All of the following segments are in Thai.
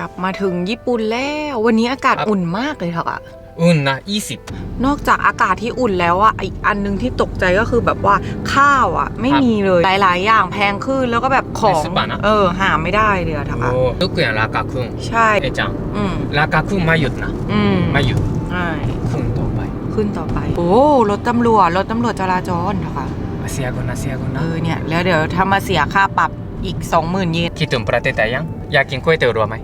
ลับมาถึงญี่ปุ่นแล้ว วันนี้อากาศอุ่นมากเลยค่ะอะอุ่นนะ20 นอกจากอากาศที่อุ่นแล้วอะอีกอันนึงที่ตกใจก็คือแบบว่าข้าวอะไม่มีเลยหลาย ๆ อย่างแพงขึ้นแล้วก็แบบของนะเออหาไม่ได้เลยอะค่ะโอ้ยกอย่างราคาขึ้นใช่เอจังราคาขึ้นไม่หยุดนะไม่หยุดใช่ขึ้นต่อไป ขึ้นต่อไป โอ้รถตำรวจรถตำรวจจราจรนะคะเสียก่อนนะเสียก่อนนะเออเนี่ยแล้วเดี๋ยวถ้ามาเสียค่าปรับอีก 20,000 เยนคิดถึงประเทศแต่ยัง อยากกินก๋วยเตี๋ยวรัวไหม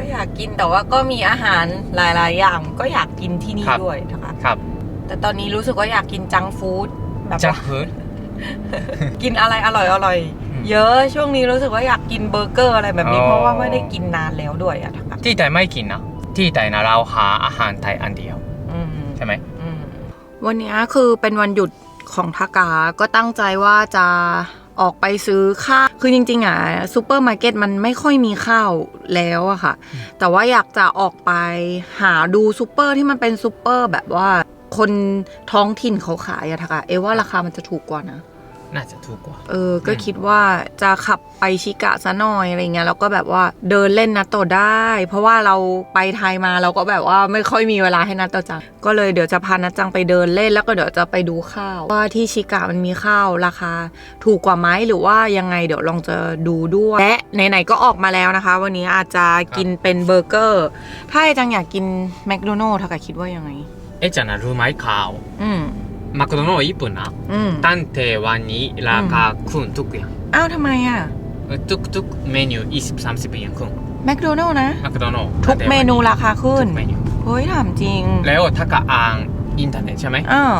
ก็อยากกินแต่ว่าก็มีอาหารหลาย ๆ อย่างก็อยากกินที่นี่ด้วยนะคะครับแต่ตอนนี้รู้สึกว่าอยากกินจังฟู้ดแบบจังว่า ฟู้ด กินอะไรอร่อยๆเยอะช่วงนี้รู้สึกว่าอยากกินเบอร์เกอร์อะไรแบบนี้เพราะว่าไม่ได้กินนานแล้วด้วยอะที่ไต่ไม่กินนะ ที่ไต่นะเราหาอาหารไทยอันเดียวใช่ไหมมวันนี้คือเป็นวันหยุดของทากาก็ตั้งใจว่าจะ ออกไปซื้อข้าว คือจริง ๆ อะซูเปอร์มาร์เก็ตมันไม่ค่อยมีข้าวแล้วอะค่ะ แต่ว่าอยากจะออกไปหาดูซูเปอร์ที่มันเป็นซูเปอร์แบบว่าคนท้องถิ่นเขาขายอะทากาเอว่าราคามันจะถูกกว่านะ น่าจะถูกกว่า เออ ก็คิดว่าจะขับไปชิกะซะหน่อยอะไรเงี้ยแล้วก็แบบว่าเดินเล่นนัตโตได้ เพราะว่าเราไปไทยมาเราก็แบบว่าไม่ค่อยมีเวลาให้นัตโตจัง ก็เลยเดี๋ยวจะพานัตจังไปเดินเล่นแล้วก็เดี๋ยวจะไปดูข้าว ว่าที่ชิกะมันมีข้าวราคา ถูกกว่าไหมหรือว่ายังไงเดี๋ยวลองจะดูด้วยและไหนๆก็ออกมาแล้วนะคะ วันนี้อาจจะกินเป็นเบอร์เกอร์ ถ้าจังอยากกินแมคโดนัลล์เท่ากับคิดว่ายังไง เอจันนะรู้ไหมข่าว อืม マクドナルド1分な อืม 探偵はにラカくんとくやん อ้าวทำไมอ่ะ トゥクトゥクメニュー20 30円くん แมคโดนัลด์นะ マクドナルド ทุกเมนูราคาขึ้น ทุกเมนู เฮ้ยถามจริง แล้วถ้าก็อ่านอินเทอร์เน็ตใช่ไหม อ้าว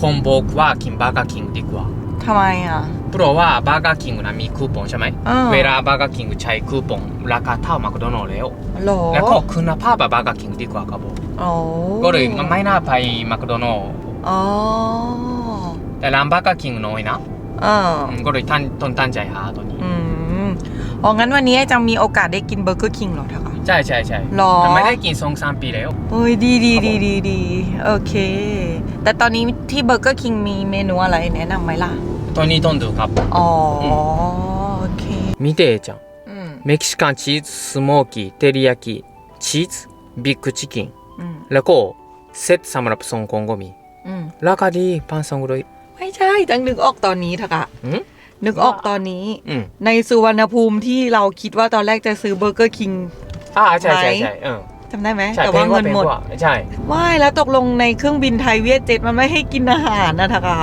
คนบอกว่ากินบาร์กาคิงดีกว่า ทำไมอ่ะ เพราะว่าบาร์กาคิงนะมีคูปองใช่ไหม เออ เวลาบาร์กาคิงใช้คูปองราคาเท่าマクドナルドแล้ว หรอ แล้วก็คุณภาพบาร์กาคิงดีกว่าครับผม โอ้ ก็เลยมันไม่น่าไปマクドナルド อ๋แต่ลามบ้าก็คิงน้อยนะออก็เลยท่านทนตั้งใจหาตัวนี้ อืมอ๋องั้นวันนี้จังมีโอกาสได้กินเบอร์เกอร์คิงหรอทักอะ ใช่ใช่ใช่หรอไม่ได้กินสองสามปีแล้ว โอ้ยดีดีดีดีดีโอเค แต่ตอนนี้ที่เบอร์เกอร์คิงมีเมนูอะไรแนะนำไหมล่ะตอนนี้ต้องดูครับ อ๋อโอเค มิเตจังเม็กซิกันชีสสโมกี้เทริยากิชีสบิ๊กชิคกินแล้วก็เซตซามรับส่งกงกมี ราคาดีพันสองร้อยไม่ใช่จังนึกออกตอนนี้ทะกะนึกออกตอนนี้ ในสุวรรณภูมิที่เราคิดว่าตอนแรกจะซื้อเบอร์เกอร์คิงอ่าใช่ใช่ใช่จำได้ไหมแต่ว่าเงินหมดใช่ว่าแล้วตกลงในเครื่องบินไทยเวียดเจ็ตมันไม่ให้กินอาหารนะทักะ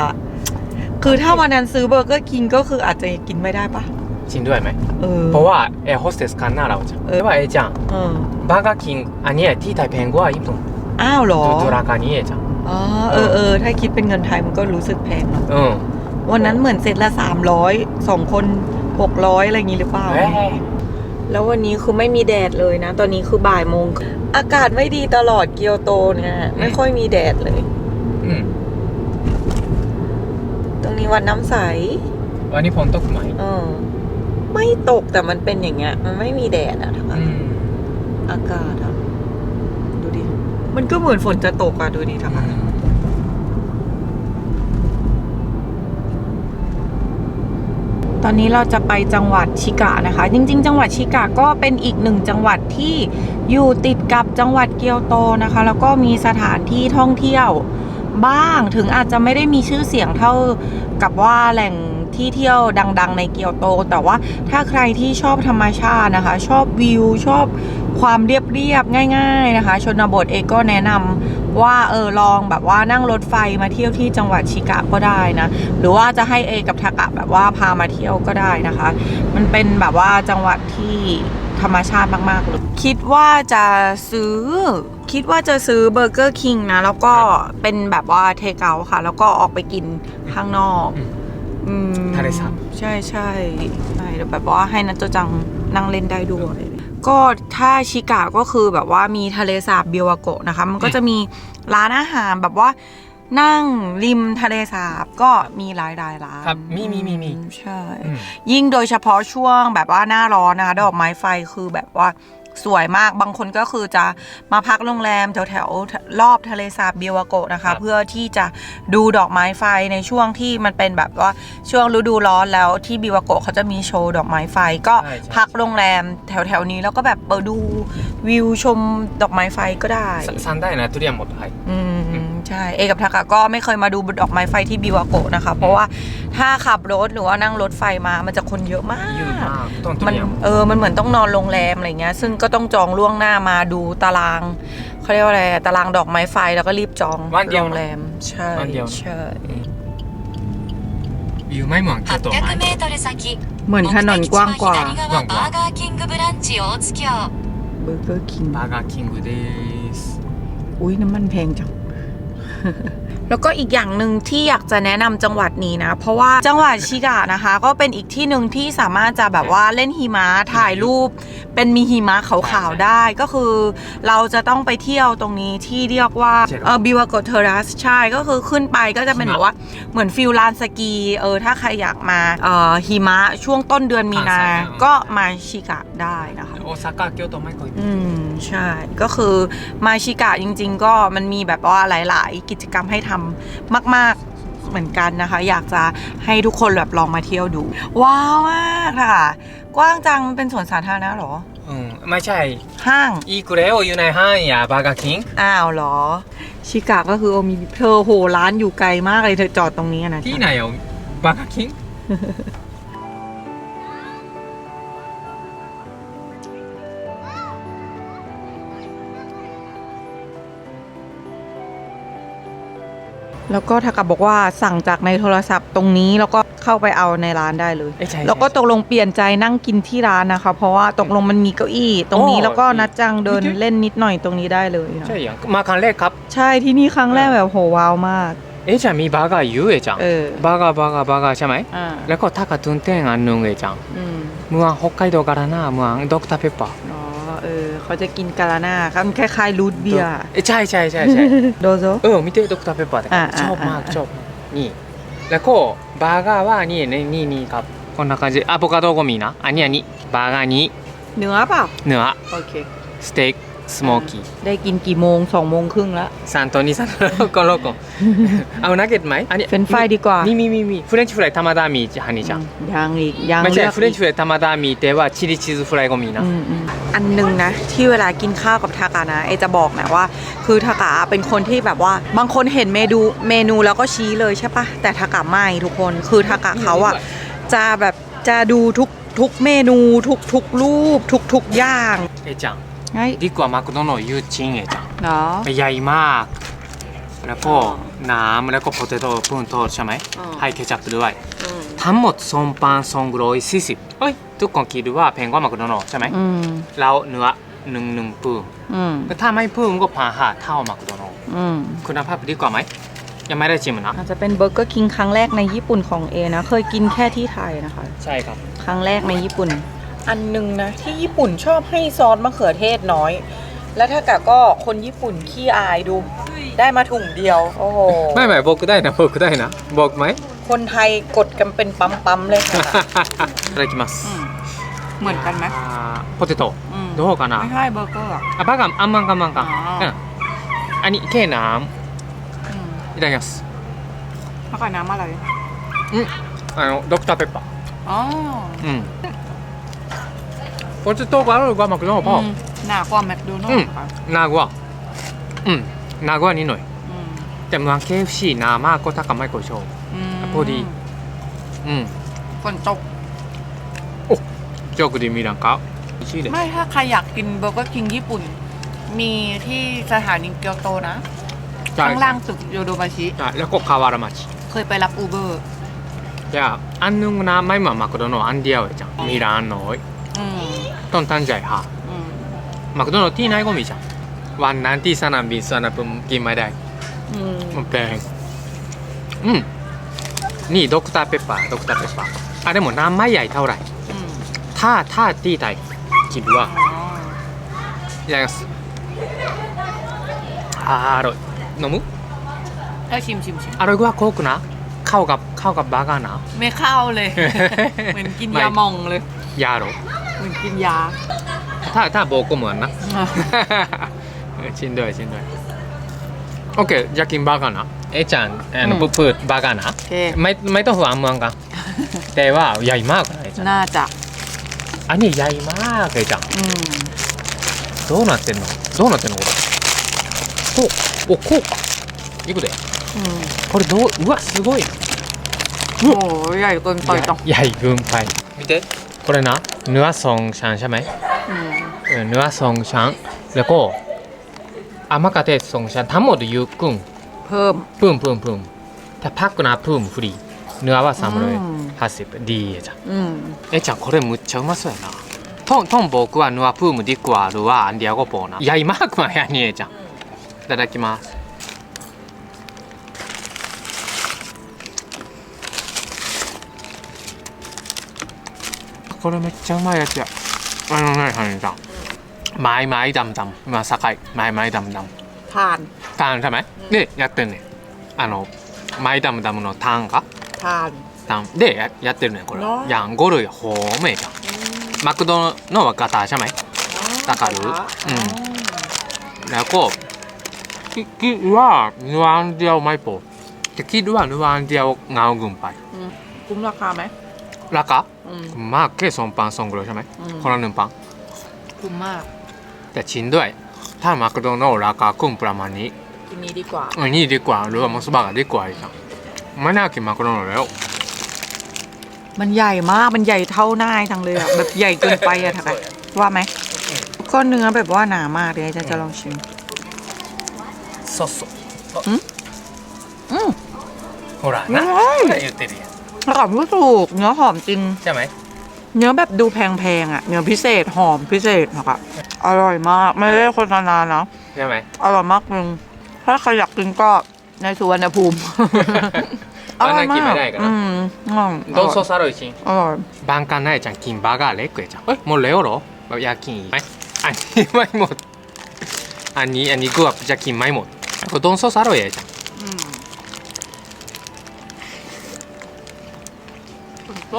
คือถ้าวันนั้นซื้อเบอร์เกอร์คิงก็คืออาจจะกินไม่ได้ปะจริงด้วยไหมเพราะว่าแอร์โฮสเตสคันหน้าเราจ้ะไม่ว่าเอจังบาร์เกอร์คิงอันนี้ที่ไทยแพงกว่าญี่ปุ่นอ้าวเหรอดูราคานี้เอจัง อ๋อเออเออถ้าคิดเป็นเงินไทยมันก็รู้สึกแพงเนอะเออวันนั้นเหมือนเซตละสามร้อยสองคนหกร้อยอะไรอย่างงี้หรือเปล่า เอ้ยแล้ววันนี้คือไม่มีแดดเลยนะ ตอนนี้คือบ่ายโมง อากาศไม่ดีตลอดเกียวโตเนี่ยไม่ค่อยมีแดดเลย อืมตรงนี้วัดน้ำใสวันนี้ฝนตกไหมเออไม่ตกแต่มันเป็นอย่างเงี้ย มันไม่มีแดดอะทั้งอืม อากาศอะดูดิ มันก็เหมือนฝนจะตกอะดูดิทั้งตอนนี้เราจะไปจังหวัดชิกะนะคะ จริง ๆ จังหวัดชิกะก็เป็นอีกหนึ่งจังหวัดที่อยู่ติดกับจังหวัดเกียวโตนะคะ แล้วก็มีสถานที่ท่องเที่ยวบ้างถึงอาจจะไม่ได้มีชื่อเสียงเท่ากับว่าแหล่ง ที่เที่ยวดัง ๆ ในเกียวโต แต่ว่าถ้าใครที่ชอบธรรมชาตินะคะ ชอบวิว ชอบความเรียบๆง่าย ๆนะคะ ชนบทเองก็แนะนำว่าเออลองแบบว่านั่งรถไฟมาเที่ยวที่จังหวัดชิกะก็ได้นะ หรือว่าจะให้เอกับทากะแบบว่าพามาเที่ยวก็ได้นะคะ มันเป็นแบบว่าจังหวัดที่ธรรมชาติมากๆเลยคิดว่าจะซื้อ คิดว่าจะซื้อเบอร์เกอร์คิงนะ แล้วก็เป็นแบบว่าเทคเอาค่ะ แล้วก็ออกไปกินข้างนอก อืมอืมทะเลสาบ ใช่ใช่ใช่เดี๋ยวแบบว่าให้นัจโจจังนั่งเล่นได้ด้วย ก็ถ้าชิกะก็คือแบบว่ามีทะเลสาบเบียวาโกะนะคะ มันก็จะมีร้านอาหารแบบว่านั่งริมทะเลสาบก็มีหลายหลายๆร้านครับมีมีมีมี ใช่ อืม ยิ่งโดยเฉพาะช่วงแบบว่าหน้าร้อนนะคะ ดอกไม้ไฟคือแบบว่า สวยมากบางคนก็คือจะมาพักโรงแรมแถวแถวรอบทะเลสาบเบียวโกะนะคะ เพื่อที่จะดูดอกไม้ไฟในช่วงที่มันเป็นแบบว่าช่วงฤดูร้อนแล้วที่บิวโกะเขาจะมีโชว์ดอกไม้ไฟ ก็พักโรงแรมแถวแถวนี้แล้วก็แบบเปิดดูวิวชมดอกไม้ไฟก็ได้ สั้นได้นะทุเรียนหมดไทยอืม ใช่ เอกับทากะก็ไม่เคยมาดูดอกไม้ไฟที่บิวาโกะนะคะ เพราะว่าถ้าขับรถหรือว่านั่งรถไฟมามันจะคนเยอะมาก 言うなトント มัน リアン เออ มันเหมือนต้องนอนโรงแรมอะไรเงี้ย ซึ่งก็ต้องจองล่วงหน้ามาดูตารางเขาเรียกว่าอะไรตารางดอกไม้ไฟแล้วก็รีบจอง วันเดียว โรงแรม ใช่ วันเดียว ใช่ うまいもん京都お前800メートル先 เหมือนถนนกว้างกว่า 目的地は左側バーガーキングブランチ大津峡 เบอร์เกอร์คิง バーガーキングです อุ้ยน้ำมันแพงจัง แล้วก็อีกอย่างหนึ่งที่อยากจะแนะนำจังหวัดนี้นะ เพราะว่าจังหวัดชิกะนะคะ ก็เป็นอีกที่หนึ่งที่สามารถจะแบบว่าเล่นหิมะถ่ายรูป เป็นมีหิมะขาวๆได้ก็คือ เราจะต้องไปเที่ยวตรงนี้ที่เรียกว่าเออบิวากเทอรัสใช่ก็คือขึ้นไปก็จะเป็นแบบว่าเหมือนฟิลลานสกีเออถ้าใครอยากมาเอ่อหิมะช่วงต้นเดือนมีนา ก็มาชิกะ ได้นะคะโอซาก้าเกียวโตไม่เคยอืมใช่ ก็คือมาชิกะจริง ๆ ก็มันมีแบบว่าหลาย ๆ กิจกรรมให้ทำมาก ๆเหมือนกันนะคะ อยากจะให้ทุกคนแบบลองมาเที่ยวดู ว้าวมากค่ะ กว้างจังมันเป็นสวนสาธารณะหรอ อืม ไม่ใช่ ห้าง อีกแล้วอยู่ในห้างอย่าบากาคิง อ้าวหรอ ชิกะก็คือโอมีเธอโหร้านอยู่ไกลมากเลยเธอจอดตรงนี้นะที่ไหนบากาคิง แล้วก็ทากับบอกว่าสั่งจากในโทรศัพท์ตรงนี้แล้วก็เข้าไปเอาในร้านได้เลยแล้วก็ตกลงเปลี่ยนใจนั่งกินที่ร้านนะคะ เพราะว่าตกลงมันมีเก้าอี้ ตรงนี้แล้วก็นัดจังเดินเล่นนิดหน่อยตรงนี้ได้เลยใช่ยังมาครั้งแรกครับ ใช่ที่นี่ครั้งแรกแบบโหว้าวมาก เอจังมีบาร์กอร์อยู่เอจังบาร์กอร์บาร์กอร์บาร์กอร์ใช่ไหมแล้วก็ทากาตุนเต้นอันนึงเอจังมเมืองฮอกไกโดการาน่าเมืองด็อกเตอร์เพปเปอร์ เขาจะกินกาลาน่าครันคล้ายๆรูทเบียร์ใช่ใช่ใช่ใช่โดโซ เออมิเตะดกตาเปเปอร์อ่าอ่ชอบมากชอบนี่ แล้วก็บาร์เกอร์ว่านี่นี่นี่นี่ครับこんな感じอะโปกาโดโกมีนะอันนี้อันนี้บาร์กอร์นี้เนื้อเปล่าเนื้อโอเค สเต็ก สโมกี้ ได้กินกี่โมงสองโมงครึ่งแล้ว ซานโตนิซันโกโลโกเอานักเก็ตไหมอันนี้เฟรนไฟดีกว่า มีมีมีมีฟรนช์ฟรายธรรมดามีจะฮันนี่จังยังอีกยังไม่ใช่ฟรนช์ฟรายธรรมดามีแต่ว่าชีลิชีสฟรายก็มีนะ อันหนึ่งนะ ที่เวลากินข้าวกับทากานะไอจะบอกนะว่า คือทากาเป็นคนที่แบบว่า บางคนเห็นเมนูเมนูแล้วก็ชี้เลยใช่ปะแต่ทากาไม่ทุกคนคือทากาเขาอะจะแบบจะดูทุกทุกเมนูทุกทุกรูปทุกทุกอย่าง เอจัง はいดีกว่ามักโดนยูชินเอจังเหรอใหญ่มากแล้วก็น้ำแล้วก็โพเตโต้ปุ่นโทษใช่ไหมให้เคจัพด้วยทั้งหมดสองพันสองรอยสี่สิบเฮ้ยทุกคนคิดว่าแพงกว่ามักโดนอใช่ไหมเราเนื้อหนึ่งหนึ่งปุ่มถ้าไม่ปุ่มก็พาห้าเท่ามักโดนอคุณภาพดีกว่าไหมยังไม่ได้ชิมนะอาจจะเป็นเบอร์เกอร์คิงครั้งแรกในญี่ปุ่นของเอนะ เคยกินแค่ที่ไทยนะคะ ใช่ครับ ครั้งแรกในญี่ปุ่น อันหนึงนะ ที่ญี่ปุ่นชอบให้ซอสมะเขือเทศน้อย แล้วถ้ากะก็คนญี่ปุ่นขี้อายดู ได้มาถุงเดียว โอ้โห ไม่ไม่บอกได้นะบอกได้นะบอกไหม คนไทยกดกันเป็นปั๊มๆเลยค่ะ いただきます อืมเหมือนกันไหม あーポテト อืม どうかな ไม่ใช่เบอร์เกอร์อะ あバカあんまんかまんかあーうんอันนี้แค่น้ อืม ำいただきます แล้วก็น้ำอะไร あのドクターペッパー อ๋อ うん ポテトがあるがマクドナルド อืมหนากว่าแมคโดนัล อืม ด์ค่ะ 名古屋うん名古屋にのい อืม でも KFC なまあこたかまいこしょ อืม พอดี うん ฝนตก ジョークで見らんか美味しいです ไม่ถ้าใครอยากกินเบอร์เกอร์คิงญี่ปุ่น มีที่สถานีเกียวโตนะ ข้างล่างตึกโยโดบาชิ はいแล้วก็河原町 เคยไปรับอูเบอร์ じゃああんぬんなまいまマクドのアンディアウェじゃんミランの ต้นตั้งใจหามักโดนัที่ไหนก็มีจ้ะวันนั้นที่สนามบินสนามบินกินไม่ได้มันแพงอืมนี่ด็อกเตอร์เปปเปอร์ด็อกเตอร์เปปเปอร์อ่หมดน้ำไม่ใหญ่เท่าไหร่ถ้าถ้าที่ไทยคิดว่าอย่ากอร่อยนมุเอาชิมชิมชิมอร่อยกว่าโคกนะเข้ากับเข้ากับบาร์กานะไม่เข้าเลย เหมือนกินยามองเลยยาหรอ เหมือนกินยา たた僕もやんなしんどいしんどい OK じゃあ金バカなえちゃんあの、うんププーバカな โอเค ไม่ไม่ต้องห่วงเมืองกันแต่ว่าใหญ่มากนะเอちゃん น่าจะ อันนี้ใหญ่มากเอちゃん อืม どうなってんのどうなってんのこれこうおこうかいくで อืม これどううわすごい โอ้ใหญ่เกินไปจัง ใหญ่เกินไป見て これなヌアソンシャンใช่ไหม อืม เออเนื้อสองชั้นแล้วก็อามากาเตสองชั้นทั้งหมดอยู่กึ่ง เพิ่ม เพิ่มเพิ่มเพิ่มถ้าพักนะเพิ่มฟรีเนื้อว่าสามร้อย อืม ห้าสิบดีじゃん อืม えちゃんこれむっちゃうまそうやなトントン僕はヌアプームディクアルはアンディアゴポーないや今くまやにえちゃんいただきます これめっちゃうまいやつやあのねハニーさんไม้ไม้ดำดำมาสักไก่ไม้ไม้ดำดทานำทานใช่ไหมでやってるねあのไม้ดำดำのタンかทานタンでややってるねこれはเนอะ อย่างゴルイホームやマクドの若田ใช่ไหม ตะกะรุอืม แล้วก็คิดคิดว่าเนื้ออันเดียวไม่พอจะคิดว่าเนื้ออันเดียวเงาเกินไป คุ้มราคาไหม ราคา อืม มากแค่สองปันสองกรัมใช่ไหม อืม คนละหนึ่งปัน คุ้มมาก แต่ชิ้นด้วย ถ้าマクドのราคาคุ้มประมาณนี้ กินนี้ดีกว่า อันนี้ดีกว่าหรือว่ามัสบาร์ดีกว่าอีกอ่ะไม่น่ากินマクドนัลด์แล้ว มันใหญ่มาก มันใหญ่เท่าหน้าจังเลยอะ แบบใหญ่เกินไปอะทักว่าไหมก็เนื้อแบบว่าหนามากเลยจะจะลองชิม そうそう อืม ほら อื な ม 言ってるやん หอมก็ถูก เนื้อหอมจริง ใช่ไหม เนื้อแบบดูแพงๆอะ เนื้อพิเศษหอมพิเศษนะคะอร่อยมาก ไม่ได้โฆษณานะ ใช่ไหม อร่อยมากจริง ถ้าใครอยากกินก็ในสุวรรณภูมิอร่อยมากอืมโดโซซาอร่อยจริงอร่อยบางการน่าจะกินบาร์กาเล็กเกิดจ้ะเอ้ยหมดแล้วเหรอเราอยากกินไหมอันนี้ไม่หมด อันนี้อันนี้กูแบบจะกินไม่หมดโดโซซาอร่อยจ้ง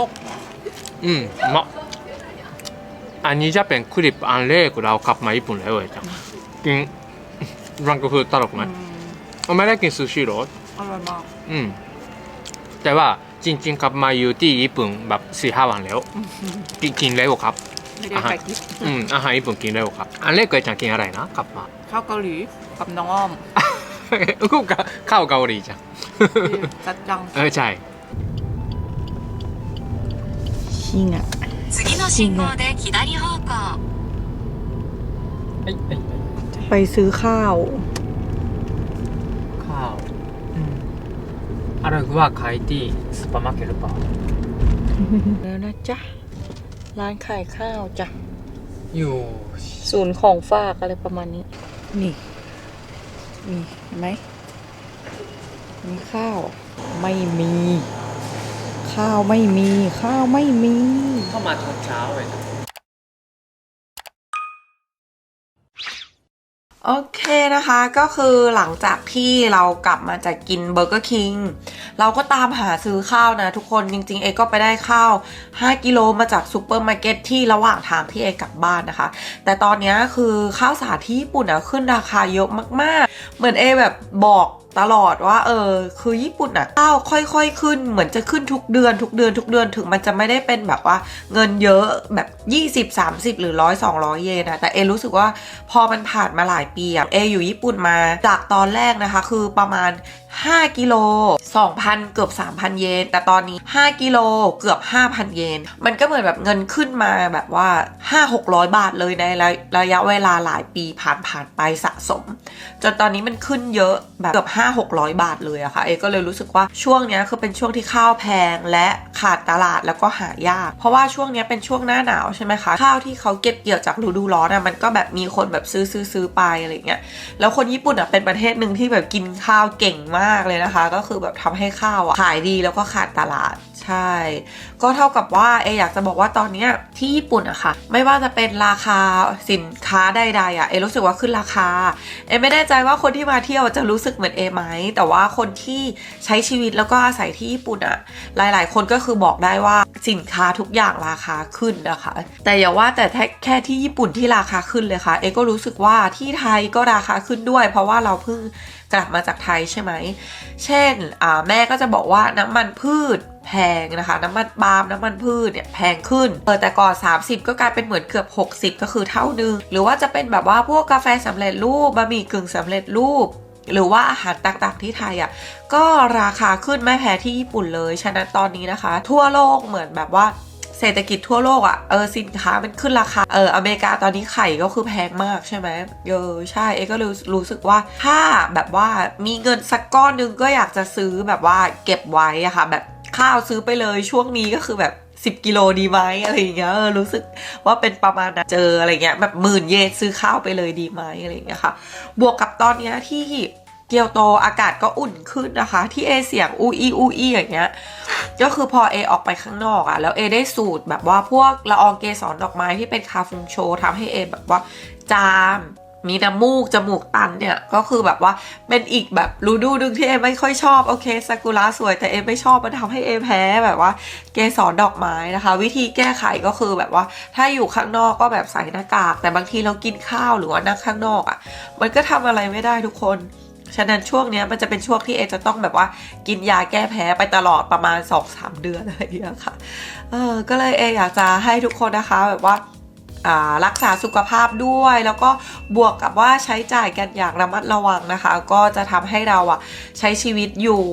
กอืมเหมาอันนี้จะเป็นคลิปอันแรกเรากลับมาญี่ปุ่นแล้วเลยจังกินรังก็ฟูตลกไหมไม่ได้กินซูชิหรออร่อยมากอืมแต่ว่าจริงๆกลับมาอยู่ที่ญี่ปุ่นแบบสี่ห้าวันแล้วกินกินเร็วครับอาหารอืมอาหารญี่ปุ่นกินเร็วครับ อันแรกเคยจังกินอะไรนะกลับมาข้าวเกาหลีกับน้องอ้อมข้าวเกาหลีจ้ะจัดจังเออใช่ 信号で左方向เอ้ยเอ้ยเอ้ยไปซื้อข้าว ข้าวอืมอารากุวะขายที่ซูเปอร์มาร์เก็ตหรือเปล่าแล้วนะจ๊ะ ร้านขายข้าวจ้ะ อยู่ศูนย์ของฝากอะไรประมาณนี้ นี่ นี่ไหมมีข้าว ไม่มี ข้าวไม่มี ข้าวไม่มี เข้ามาตอนเช้าเลยโอเคนะคะก็คือหลังจากที่เรากลับมาจากกินเบอร์เกอร์คิงเราก็ตามหาซื้อข้าวนะทุกคนจริง ๆ เอก็ไปได้ข้าว 5 กิโลมาจากซูเปอร์มาร์เก็ตที่ระหว่างทางที่เอกลับบ้านนะคะ แต่ตอนเนี้ยคือข้าวสารที่ญี่ปุ่นอะขึ้นราคาเยอะมากๆ เหมือนเอแบบบอก ตลอดว่า เออ คือญี่ปุ่นอะข้าวค่อย ๆ ขึ้นเหมือนจะขึ้นทุกเดือนทุกเดือนทุกเดือนถึงมันจะไม่ได้เป็นแบบว่าเงินเยอะแบบ 20 30 หรือ100 200เยนนะแต่เอรู้สึกว่าพอมันผ่านมาหลายปีอะเออยู่ญี่ปุ่นมาจากตอนแรกนะคะ คือประมาณ 5 กิโล 2,000 เกือบ 3,000 เยน แต่ตอนนี้ 5 กิโลเกือบ 5,000 เยน มันก็เหมือนแบบเงินขึ้นมาแบบว่า 5-600 บาทเลยในระระยะเวลาหลายปีผ่านผ่านไปสะสม จนตอนนี้มันขึ้นเยอะแบบเกือบ5 600 บาทเลยอะค่ะเอก็เลยรู้สึกว่าช่วงนี้คือเป็นช่วงที่ข้าวแพงและขาดตลาดแล้วก็หายาก เพราะว่าช่วงนี้เป็นช่วงหน้าหนาวใช่ไหมคะข้าวที่เขาเก็บเกี่ยวจากฤดูร้อนอะมันก็แบบมีคนแบบซื้อซื้อซื้อไปอะไรเงี้ยแล้วคนญี่ปุ่นอะเป็นประเทศหนึ่งที่แบบกินข้าวเก่งมากเลยนะคะ ก็คือแบบทำให้ข้าวอะขายดีแล้วก็ขาดตลาด ใช่ ก็เท่ากับว่าเออยากจะบอกว่าตอนนี้ที่ญี่ปุ่นอะค่ะ ไม่ว่าจะเป็นราคาสินค้าใดๆอะเอรู้สึกว่าขึ้นราคาเอไม่แน่ใจว่าคนที่มาเที่ยวจะรู้สึกเหมือนเอไหมแต่ว่าคนที่ใช้ชีวิตแล้วก็อาศัยที่ญี่ปุ่นอะหลาย ๆ คนก็คือบอกได้ว่าสินค้าทุกอย่างราคาขึ้นนะคะ แต่อย่าว่าแต่แค่ที่ญี่ปุ่นที่ราคาขึ้นเลยค่ะเอก็รู้สึกว่าที่ไทยก็ราคาขึ้นด้วย เพราะว่าเราเพิ่งกลับมาจากไทยใช่ไหม เช่นแม่ก็จะบอกว่าน้ำมันพืช แพงนะคะ น้ำมันปาล์มน้ำมันพืชเนี่ยแพงขึ้นเออแต่ก่อน 30 ก็กลายเป็นเหมือนเกือบ 60 ก็คือเท่านึง หรือว่าจะเป็นแบบว่าพวกกาแฟสำเร็จรูปบะหมี่กึ่งสำเร็จรูป หรือว่าอาหารต่างๆที่ไทยอะก็ราคาขึ้นไม่แพ้ที่ญี่ปุ่นเลย ฉะนั้นตอนนี้นะคะ ทั่วโลกเหมือนแบบว่าเศรษฐกิจทั่วโลกอะ่ะ เออสินค้ามันขึ้นราคา เอออเมริกาตอนนี้ไข่ก็คือแพงมากใช่ไหมเออใช่ เอก็รู้รู้สึกว่าถ้าแบบว่ามีเงินสักก้อนหนึงก็อยากจะซื้อแบบว่าเก็บไว้อะค่ะแบบ ข้าวซื้อไปเลยช่วงนี้ก็คือแบบ 10 กิโลดีไหมอะไรอย่างเงี้ยรู้สึกว่าเป็นประมาณนั้นเจออะไรเงี้ยแบบหมื่นเยนซื้อข้าวไปเลยดีไหมอะไรอย่างเงี้ยค่ะ บวกกับตอนเนี้ยที่เกียวโตอากาศก็อุ่นขึ้นนะคะ ที่เอเสียงอูอีอูอีอย่างเงี้ยก็คือพอเอออกไปข้างนอกอะแล้วเอได้สูตรแบบว่าพวกละอองเกสรดอกไม้ที่เป็นคาฟุงโชทำให้เอแบบว่าจาม มีน้ำมูก จมูกตันเนี่ย ก็คือแบบว่าเป็นอีกแบบรูดูดึงที่เอไม่ค่อยชอบ โอเคซากุระสวยแต่เอไม่ชอบมันทำให้เอแพ้แบบว่า เกสรดอกไม้นะคะ วิธีแก้ไขก็คือแบบว่า ถ้าอยู่ข้างนอกก็แบบใส่หน้ากาก แต่บางทีเรากินข้าวหรือว่านั่งข้างนอกอะมันก็ทำอะไรไม่ได้ทุกคนฉะนั้นช่วงนี้มันจะเป็นช่วงที่เอจะต้องแบบว่ากินยาแก้แพ้ไปตลอดประมาณ 2-3 เดือนอะไรอย่างเงี้ยค่ะ เออก็เลยเออยากจะให้ทุกคนนะคะแบบว่า รักษาสุขภาพด้วย แล้วก็บวกกับว่าใช้จ่ายกันอย่างระมัดระวังนะคะ ก็จะทำให้เราอะใช้ชีวิตอยู่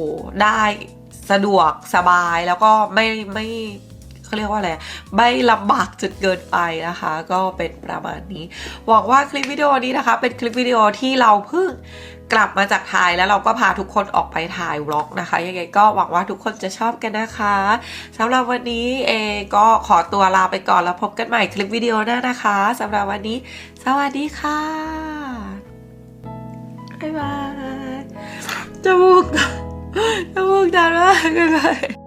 ได้สะดวกสบายแล้วก็ไม่ไม่ เขาเรียกว่าอะไรไม่ลำบากจนเกินไปนะคะ ก็เป็นประมาณนี้หวังว่าคลิปวิดีโอนี้นะคะ เป็นคลิปวิดีโอที่เราเพิ่งกลับมาจากไทยแล้วเราก็พาทุกคนออกไปถ่ายวล็อกนะคะ ยังไงก็หวังว่าทุกคนจะชอบกันนะคะสำหรับวันนี้เอก็ขอตัวลาไปก่อนแล้วพบกันใหม่คลิปวิดีโอหน้านะคะสำหรับวันนี้ สวัสดีค่ะบ๊ายบายจมูกจมูกดันมากเลย